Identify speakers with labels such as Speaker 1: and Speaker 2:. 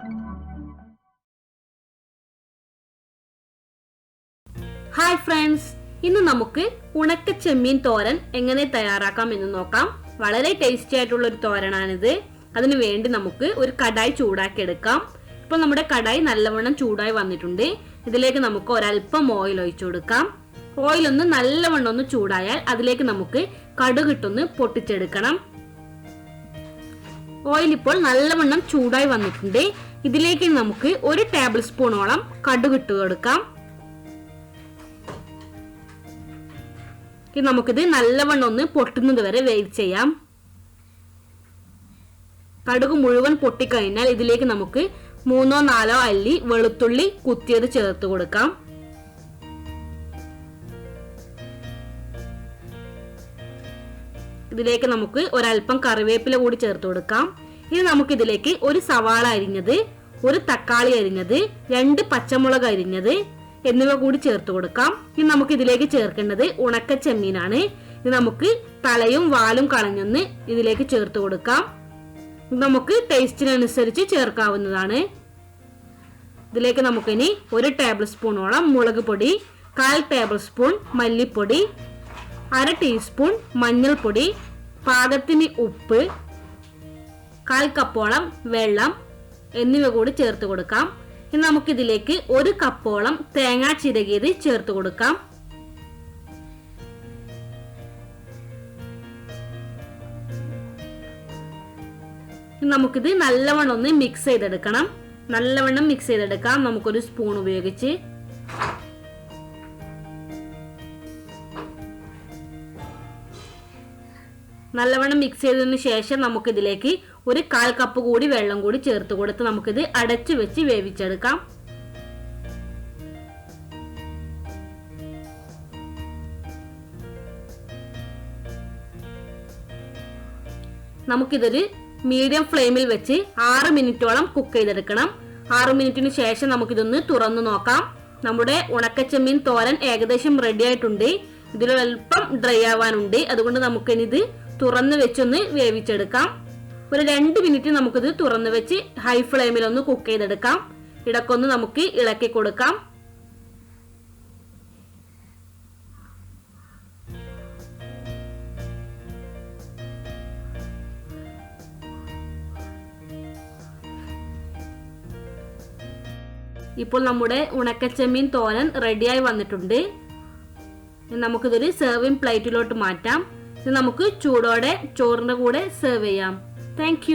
Speaker 1: Hi friends ഇന്ന് നമുക്ക് ഉണക്ക ചെമ്മീൻ തോരൻ എങ്ങനെ തയ്യാറാക്കാം എന്ന് നോക്കാം. വളരെ ടേസ്റ്റി ആയിട്ടുള്ള ഒരു തോരനാണിത്. അതിനു വേണ്ടി നമുക്ക് ഒരു കടായി ചൂടാക്കി എടുക്കാം ഇപ്പോൾ നമ്മുടെ കടായി നല്ലവണ്ണം ചൂടായി വന്നിട്ടുണ്ട്. ഇതിലേക്ക് നമുക്ക് ഒരല്പം ഓയിൽ ഒഴിച്ചു കൊടുക്കാം. ഓയിൽ ഒന്ന് നല്ലവണ്ണം ഒന്ന് ചൂടായാൽ അതിലേക്ക് നമുക്ക് കടുകിട്ടൊന്ന് പൊട്ടിച്ചെടുക്കണം. ഓയിൽ ഇപ്പോൾ നല്ലവണ്ണം ചൂടായി വന്നിട്ടുണ്ട്. ഇതിലേക്ക് നമുക്ക് ഒരു ടേബിൾ സ്പൂണോളം കടുകിട്ട് കൊടുക്കാം. ഇനി നമുക്കിത് നല്ലവണ്ണം ഒന്ന് പൊട്ടുന്നത് വരെ വെയിറ്റ് ചെയ്യാം. കടുക് മുഴുവൻ പൊട്ടിക്കഴിഞ്ഞാൽ ഇതിലേക്ക് നമുക്ക് മൂന്നോ നാലോ അല്ലി വെളുത്തുള്ളി കുത്തിയത് ചേർത്ത് കൊടുക്കാം. ഇതിലേക്ക് നമുക്ക് ഒരൽപ്പം കറിവേപ്പില കൂടി ചേർത്ത് കൊടുക്കാം. ഇനി നമുക്ക് ഇതിലേക്ക് ഒരു സവാള അരിഞ്ഞത് ഒരു തക്കാളി അരിഞ്ഞത് രണ്ട് പച്ചമുളക് അരിഞ്ഞത് എന്നിവ കൂടി ചേർത്ത് കൊടുക്കാം. ഇനി നമുക്ക് ഇതിലേക്ക് ചേർക്കേണ്ടത് ഉണക്ക ചെമ്മീനാണ്. ഇത് നമുക്ക് തലയും വാലും കളഞ്ഞൊന്ന് ഇതിലേക്ക് ചേർത്ത് കൊടുക്കാം. നമുക്ക് ടേസ്റ്റിനനുസരിച്ച് ചേർക്കാവുന്നതാണ്. ഇതിലേക്ക് നമുക്കിനി ഒരു ടേബിൾ സ്പൂണോളം മുളക് പൊടി കാൽ ടേബിൾ സ്പൂൺ മല്ലിപ്പൊടി അര ടീസ്പൂൺ മഞ്ഞൾപ്പൊടി പാകത്തിന് ഉപ്പ് കാൽ കപ്പോളം വെള്ളം എന്നിവ കൂടി ചേർത്ത് കൊടുക്കാം. ഇനി നമുക്കിതിലേക്ക് ഒരു കപ്പോളം തേങ്ങ ചിരകിയത് ചേർത്ത് കൊടുക്കാം. നമുക്കിത് നല്ലവണ്ണം ഒന്ന് മിക്സ് ചെയ്തെടുക്കണം. നല്ലവണ്ണം മിക്സ് ചെയ്തെടുക്കാം. നമുക്കൊരു സ്പൂൺ ഉപയോഗിച്ച്. നല്ലവണ്ണം മിക്സ് ചെയ്തതിനു ശേഷം നമുക്കിതിലേക്ക് ഒരു കാൽ കപ്പ് കൂടി വെള്ളം കൂടി ചേർത്ത് കൊടുത്ത് നമുക്കിത് അടച്ചു വെച്ച് വേവിച്ചെടുക്കാം. നമുക്കിതൊരു മീഡിയം ഫ്ലെയിമിൽ വെച്ച് ആറ് മിനിറ്റോളം കുക്ക് ചെയ്തെടുക്കണം. ആറ് മിനിറ്റിന് ശേഷം നമുക്കിതൊന്ന് തുറന്നു നോക്കാം. നമ്മുടെ ഉണക്കച്ചെമ്മീൻ തോരൻ ഏകദേശം റെഡി ആയിട്ടുണ്ട്. ഇതിലൊരൽപ്പം ഡ്രൈ ആവാനുണ്ട്. അതുകൊണ്ട് നമുക്കിനിത് തുറന്ന് വെച്ചൊന്ന് വേവിച്ചെടുക്കാം. ഒരു രണ്ട് മിനിറ്റ് നമുക്കിത് തുറന്ന് വെച്ച് ഹൈ ഫ്ലെയിമിൽ ഒന്ന് കുക്ക് ചെയ്തെടുക്കാം. ഇടക്കൊന്ന് നമുക്ക് ഇളക്കി കൊടുക്കാം. ഇപ്പോൾ നമ്മുടെ ഉണക്കച്ചെമ്മീൻ തോരൻ റെഡിയായി വന്നിട്ടുണ്ട്. നമുക്കിതൊരു സെർവിങ് പ്ലേറ്റിലോട്ട് മാറ്റാം. നമുക്ക് ചൂടോടെ ചോറിന്റെ കൂടെ സെർവ് ചെയ്യാം. താങ്ക്